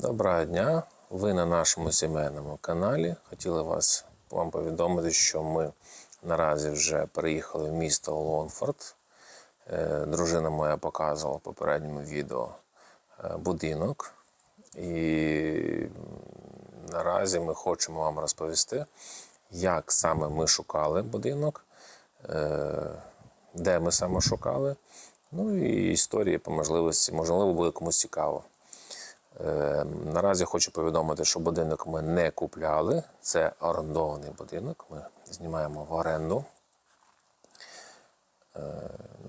Доброго дня! Ви на нашому сімейному каналі. Хотіли вас вам повідомити, що ми наразі вже переїхали в місто Лонфорд. Е, Дружина моя показувала в попередньому відео е, будинок. І наразі ми хочемо вам розповісти, як саме ми шукали будинок, е, де ми саме шукали. Ну і історії по можливості, можливо, буде комусь цікаво. Е, Наразі хочу повідомити, що будинок ми не купляли. Це орендований будинок. Ми знімаємо в оренду. Е,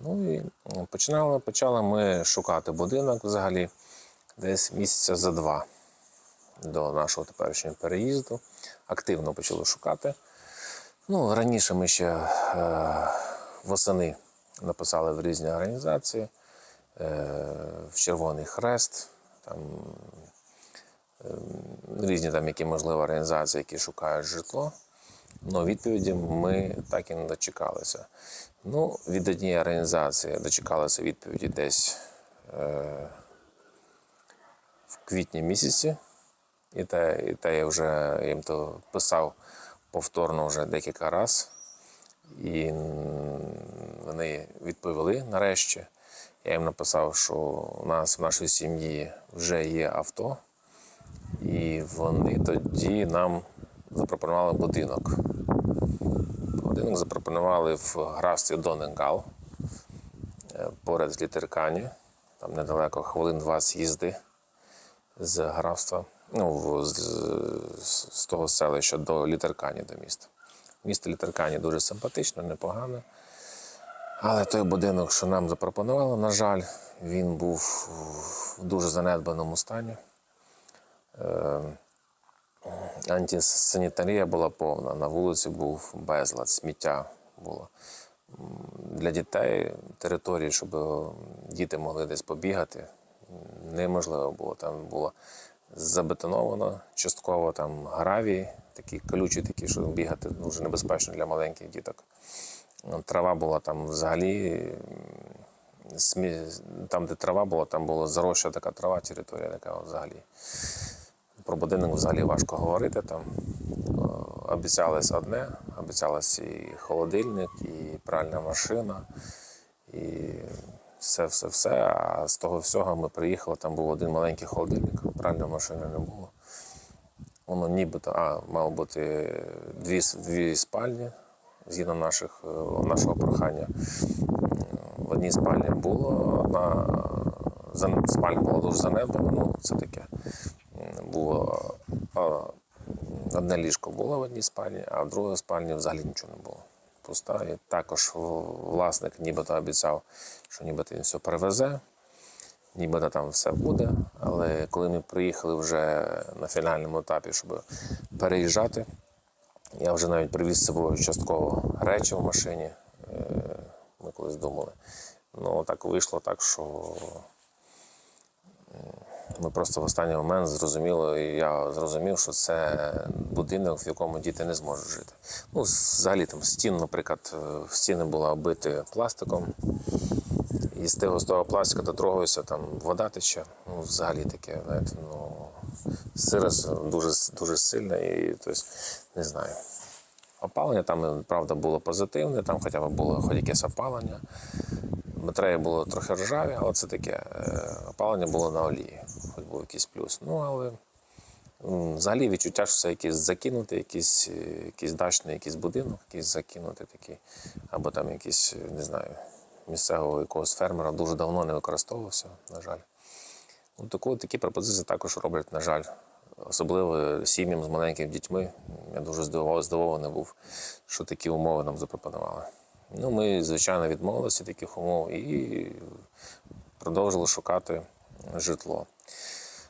Ну і починали, почали ми шукати будинок взагалі десь місяця за два до нашого теперішнього переїзду. Активно почали шукати. Ну, раніше ми ще е, восени написали в різні організації, е, в Червоний Хрест, там е, різні там, які можливо організації, які шукають житло. Ну, відповіді ми так і не дочекалися. Ну, від однієї організації дочекалися відповіді десь е, в квітні місяці. І те, і те я вже їм то писав повторно вже декілька разів. І вони відповіли нарешті. Я їм написав, що у нас в нашій сім'ї вже є авто, і вони тоді нам запропонували будинок. Будинок запропонували в графстві Доненгал е, поряд з Літеркані, там недалеко хвилин 20 їзди з графства, ну, з, з, з того селища до Літеркані до міста. Місто Літеркані дуже симпатичне, непогане. Але той будинок, що нам запропонували, на жаль, він був в дуже занедбаному стані. Е, Антисанітарія була повна, на вулиці був безлад, сміття було. Для дітей території, щоб е, діти могли десь побігати, неможливо було. Там було забетоновано частково, там гравій, такі колючі, такі, що бігати дуже небезпечно для маленьких діток. Ну, Трава була там взагалі. Там, де трава була, там була заросша така трава, територія така взагалі. Про будинок взагалі важко говорити. Там обіцялось одне, обіцялось і холодильник, і пральна машина, і все, все, все. А з того всього ми приїхали, там був один маленький холодильник, пральної машини не було. Воно нібито, а, мало бути дві, дві спальні, згідно наших, е, нашого прохання. В одній спальні було одна спальня була дуже занедбана, ну це таке. Було одне ліжко було в одній спальні, а в другій спальні взагалі нічого не було. Пуста. І також власник нібито обіцяв, що нібито він все перевезе, нібито там все буде. Але коли ми приїхали вже на фінальному етапі, щоб переїжджати, я вже навіть привіз з собою частково речі в машині. Е, Ми колись думали. Ну, так вийшло так, що ми просто в останній момент зрозуміли, і я зрозумів, що це будинок, в якому діти не зможуть жити. Ну, взагалі там стін, наприклад, е, стіни були оббиті пластиком. І з того, з того пластика дотрогуюся, там вода тече. Ну, взагалі таке, знаєте, ну, сирость дуже, дуже сильна і тобто, не знаю. Опалення там, правда, було позитивне, там хоча б було хоч якесь опалення. Батареї було трохи ржаві, але це таке. е, Опалення було на олії, хоч був якийсь плюс. Ну, але взагалі відчуття, що це якийсь закинутий, якийсь, е, якийсь дачний якийсь будинок, якийсь закинутий такий, або там якийсь, е, не знаю, місцевого якогось фермера дуже давно не використовувався, на жаль. Ну, таку, такі пропозиції також роблять, на жаль, особливо сім'ям з маленькими дітьми. Я дуже здивований, був, що такі умови нам запропонували. Ну, ми, звичайно, відмовилися від таких умов і продовжили шукати житло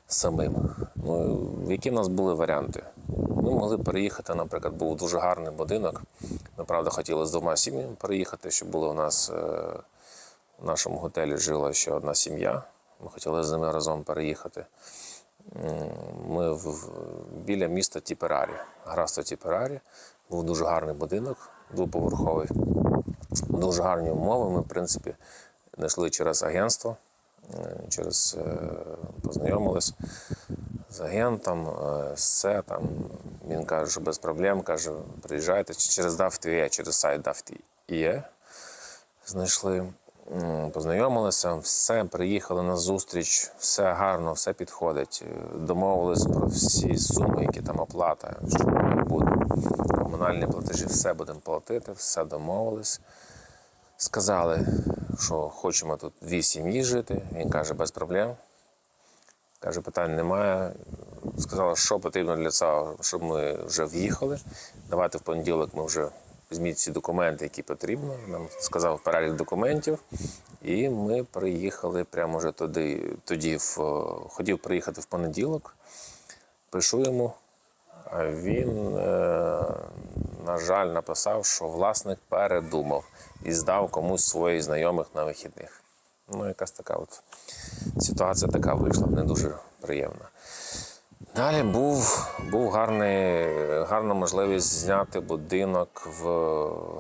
самим. Ну, які в нас були варіанти? Ми могли переїхати, наприклад, був дуже гарний будинок. Ми, правда, хотіли з двома сім'ями переїхати, щоб були у нас е, в нашому готелі жила ще одна сім'я. Ми хотіли з ними разом переїхати. Ми в, біля міста Тіперарі, графство Тіперарі. Був дуже гарний будинок, двоповерховий. Дуже гарні умови. Ми, в принципі, знайшли через агентство Е, Через е, познайомились з агентом, е, все там. Він каже, що без проблем, каже, приїжджайте через DAFT.ie, через сайт DAFT.ie знайшли, познайомилися, все, приїхали на зустріч, все гарно, все підходить. Е, Домовились про всі суми, які там оплата, що буде. Комунальні платежі, все будемо платити, все домовились. Сказали, що хочемо тут дві сім'ї жити. Він каже, без проблем. Каже, питань немає. Сказала, що потрібно для цього, щоб ми вже в'їхали. Давайте в понеділок ми вже візьміть всі документи, які потрібно. Нам сказав перелік документів. І ми приїхали прямо вже туди. Тоді в, хотів приїхати в понеділок. Пишу йому. А він, е, на жаль, написав, що власник передумав і здав комусь своїх знайомих на вихідних. Ну, якась така от ситуація така вийшла, не дуже приємна. Далі був, був гарний, гарна можливість зняти будинок в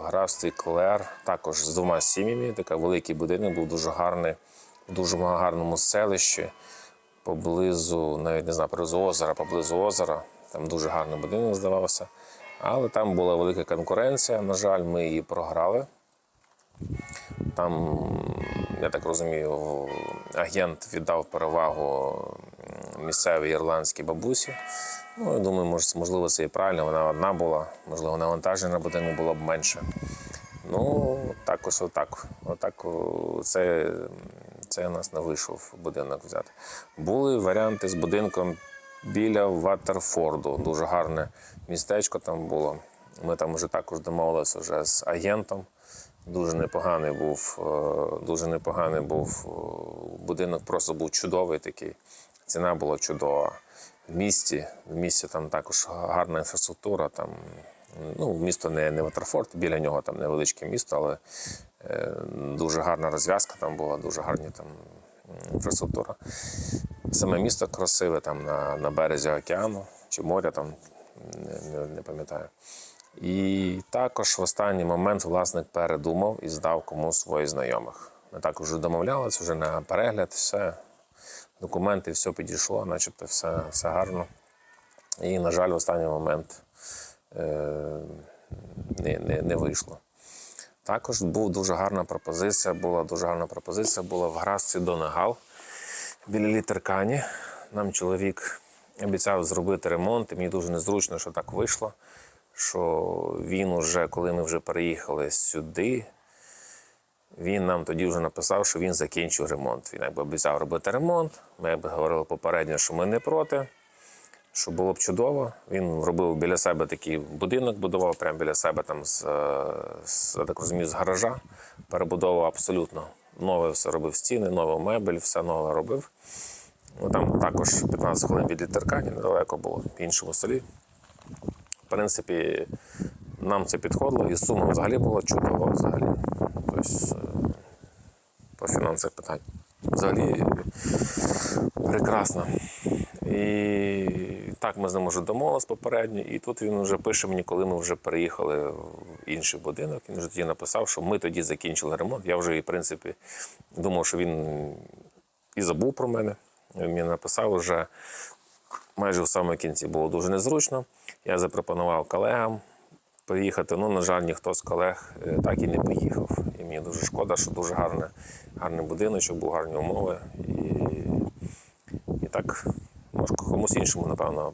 графстві Клер, також з двома сім'ями. Такий великий будинок був дуже гарний, в дуже гарному селищі, поблизу, навіть не знаю, поблизу озера, поблизу озера. Там дуже гарний будинок здавався. Але там була велика конкуренція. На жаль, ми її програли. Там, я так розумію, агент віддав перевагу місцевій ірландській бабусі. Ну, я думаю, мож- можливо, це і правильно. Вона одна була, можливо, навантаження на будинок було б менше. Ну, також отак. Отак це, це у нас не вийшов будинок взяти. Були варіанти з будинком біля Ватерфорду. Дуже гарне містечко там було. Ми там вже також домовилися вже з агентом. Дуже непоганий був, е, дуже непоганий був будинок, просто був чудовий такий. Ціна була чудова. В місті, в місті там також гарна інфраструктура. Там, ну, місто не, не Ватерфорд, біля нього там невеличке місто, але е, дуже гарна розв'язка там була, дуже гарні там інфраструктура. Саме місто красиве там на, на березі океану чи моря, там не, не пам'ятаю. І також в останній момент власник передумав і здав комусь своїх знайомих. Ми також домовлялися вже на перегляд, все, документи, все підійшло, начебто все, все гарно. І, на жаль, в останній момент е, не, не, не вийшло. Також був дуже гарна пропозиція, була дуже гарна пропозиція була в Грасці Донегал біля літеркані. Нам чоловік обіцяв зробити ремонт, і мені дуже незручно, що так вийшло. Що він уже, коли ми вже переїхали сюди, він нам тоді вже написав, що він закінчив ремонт. Він якби обіцяв робити ремонт. Ми якби говорили попередньо, що ми не проти, що було б чудово. Він робив біля себе такий будинок, будував прямо біля себе там з, е, з я так розумію, з гаража. Перебудовував абсолютно нове все робив стіни, нову мебель, все нове робив. Ну, там також 15 хвилин від літеркані, недалеко було в іншому селі. В принципі, нам це підходило, і сума взагалі була чудова взагалі. Тобто, е, по фінансових питань. Взагалі прекрасно. І так ми з ним вже домовились попередньо, і тут він вже пише мені, коли ми вже переїхали в інший будинок. Він вже тоді написав, що ми тоді закінчили ремонт. Я вже, в принципі, думав, що він і забув про мене. Він мені написав вже майже в самому кінці було дуже незручно. Я запропонував колегам поїхати. Ну, на жаль, ніхто з колег е, так і не поїхав. І мені дуже шкода, що дуже гарне, гарний будиночок, був гарні умови. І, і так, може, комусь іншому, напевно,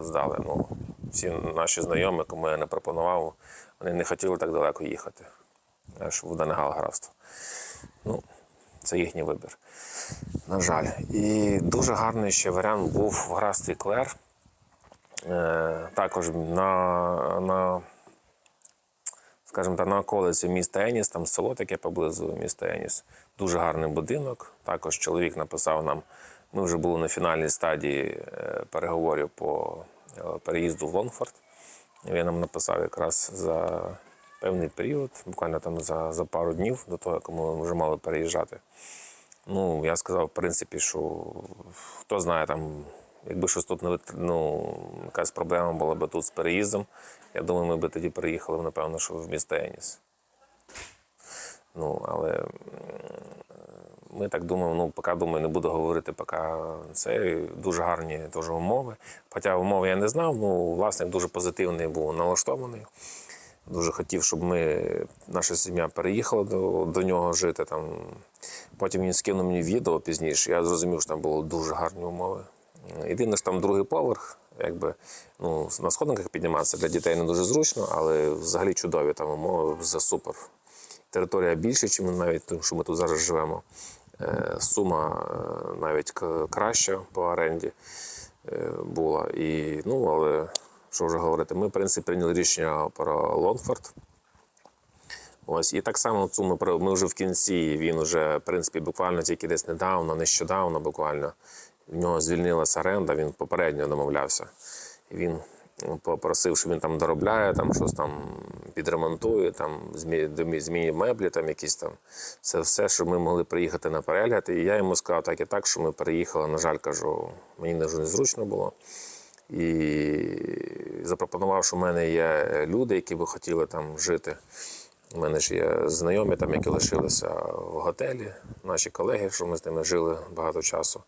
здали. Ну, всі наші знайомі, кому я не пропонував, вони не хотіли так далеко їхати. Аж в Донегал графство. Ну, це їхній вибір. На жаль. І дуже гарний ще варіант був в графстві Клер. Е, також на, на, скажімо так, на околиці міста Еніс, там село таке поблизу міста Еніс. Дуже гарний будинок. Також чоловік написав нам, ми вже були на фінальній стадії е, переговорів по е, переїзду в Лонгфорд. Він нам написав якраз за певний період, буквально там за, за пару днів до того, як ми вже мали переїжджати. Ну, я сказав, в принципі, що хто знає, там, якби щось тут не ну, якась проблема була б тут з переїздом, я думаю, ми б тоді переїхали, напевно, що в місто Еніс. Ну, але ми так думаємо, ну поки думаю, не буду говорити, поки це дуже гарні теж умови. Хоча умови я не знав, ну власник дуже позитивний був налаштований. Дуже хотів, щоб ми, наша сім'я переїхала до, до нього жити. Там. Потім він скинув мені відео пізніше. Я зрозумів, що там були дуже гарні умови. Єдине, що там другий поверх, якби ну, на сходинках підніматися для дітей не дуже зручно, але взагалі чудові там умови за супер. Територія більше, ніж навіть тому, що ми тут зараз живемо. Е, Сума е, навіть краща по оренді е, була. І, ну, але що вже говорити, ми, в принципі, прийняли рішення про Лонгфорд. Ось, і так само цю ми, ми вже в кінці, він вже, в принципі, буквально тільки десь недавно, нещодавно буквально, в нього звільнилася оренда, він попередньо домовлявся. І він попросив, що він там доробляє, там щось там підремонтує, там змінює меблі, там якісь там. Це все, щоб ми могли приїхати на перегляд. І я йому сказав так і так, що ми переїхали. На жаль, кажу, мені дуже незручно було. І запропонував, що в мене є люди, які би хотіли там жити. У мене ж є знайомі, там, які лишилися в готелі, наші колеги, що ми з ними жили багато часу.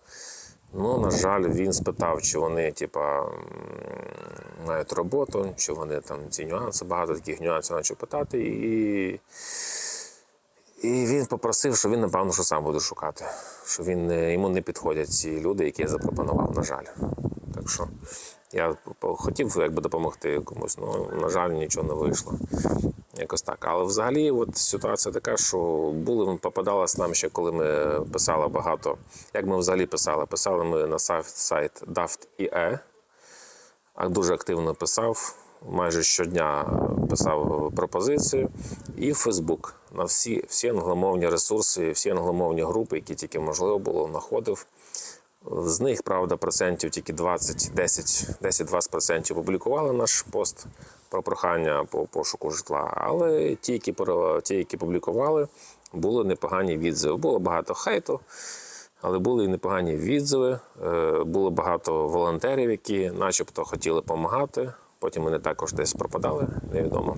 Ну, на жаль, він спитав, чи вони, типа, мають роботу, чи вони там ці нюанси, багато таких нюансів почав питати. І, і він попросив, що він, напевно, що сам буде шукати. Що він, йому не підходять ці люди, які я запропонував, на жаль. Так що я хотів якби допомогти комусь, але, на жаль, нічого не вийшло. Якось так. Але взагалі, от ситуація така, що були, попадалось нам ще, коли ми писали багато. Як ми взагалі писали? Писали ми на сайт, сайт Daft.ie, а дуже активно писав. Майже щодня писав пропозиції. І Фейсбук на всі, всі англомовні ресурси, всі англомовні групи, які тільки можливо було, знаходив. З них, правда, процентів тільки 20, 10, 10-20% публікували наш пост про прохання по пошуку житла. Але ті, які, ті, які публікували, були непогані відзиви. Було багато хейту, але були і непогані відзиви. Е, Було багато волонтерів, які начебто хотіли допомагати. Потім вони також десь пропадали, невідомо.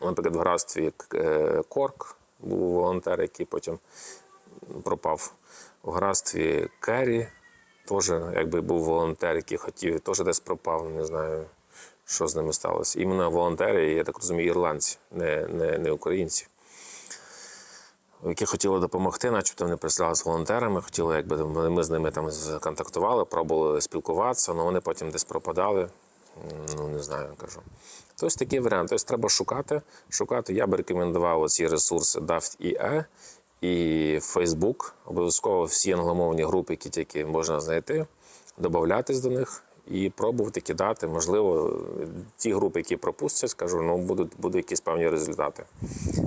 Наприклад, в графстві е, Корк був волонтер, який потім пропав. В графстві Керрі теж якби був волонтер, який хотів, теж десь пропав, не знаю, що з ними сталося. Іменно волонтери, я так розумію, ірландці, не, не, не українці. Які хотіли допомогти, начебто вони прислали з волонтерами, хотіли, якби ми з ними там контактували, пробували спілкуватися, але вони потім десь пропадали. Ну, не знаю, кажу. Тобто такий варіант. Тобто треба шукати. Шукати. Я би рекомендував оці ресурси Daft.ie і Facebook. Обов'язково всі англомовні групи, які тільки можна знайти, додатись до них і пробувати кидати. Можливо, ті групи, які пропустять, скажу, ну будуть, будуть якісь певні результати.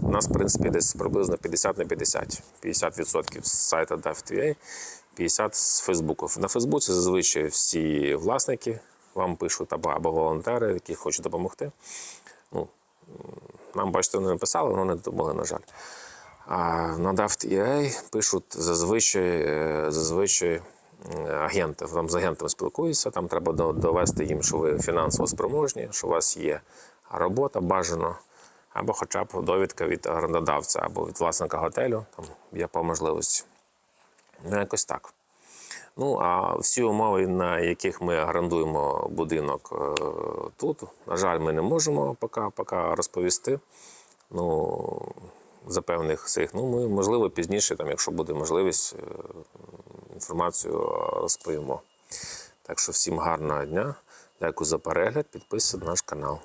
У нас, в принципі, десь приблизно 50 на 50. 50% з сайта Daft.ua, 50% з Фейсбуку. На Фейсбуці зазвичай всі власники вам пишуть або, або волонтери, які хочуть допомогти. Ну, нам, бачите, вони написали, але не допомогли, на жаль. На Daft.ua пишуть зазвичай, е, зазвичай агенти. Там з агентами спілкуються, там треба довести їм, що ви фінансово спроможні, що у вас є робота бажано, або хоча б довідка від орендодавця, або від власника готелю, там є по можливості. Ну, якось так. Ну, а всі умови, на яких ми орендуємо будинок е, тут, на жаль, ми не можемо поки, поки розповісти. Ну, за певних цих. Ну, ми, можливо, пізніше, там, якщо буде можливість, е, інформацію розповімо. Так що всім гарного дня. Дякую за перегляд. Підписуйтесь на наш канал.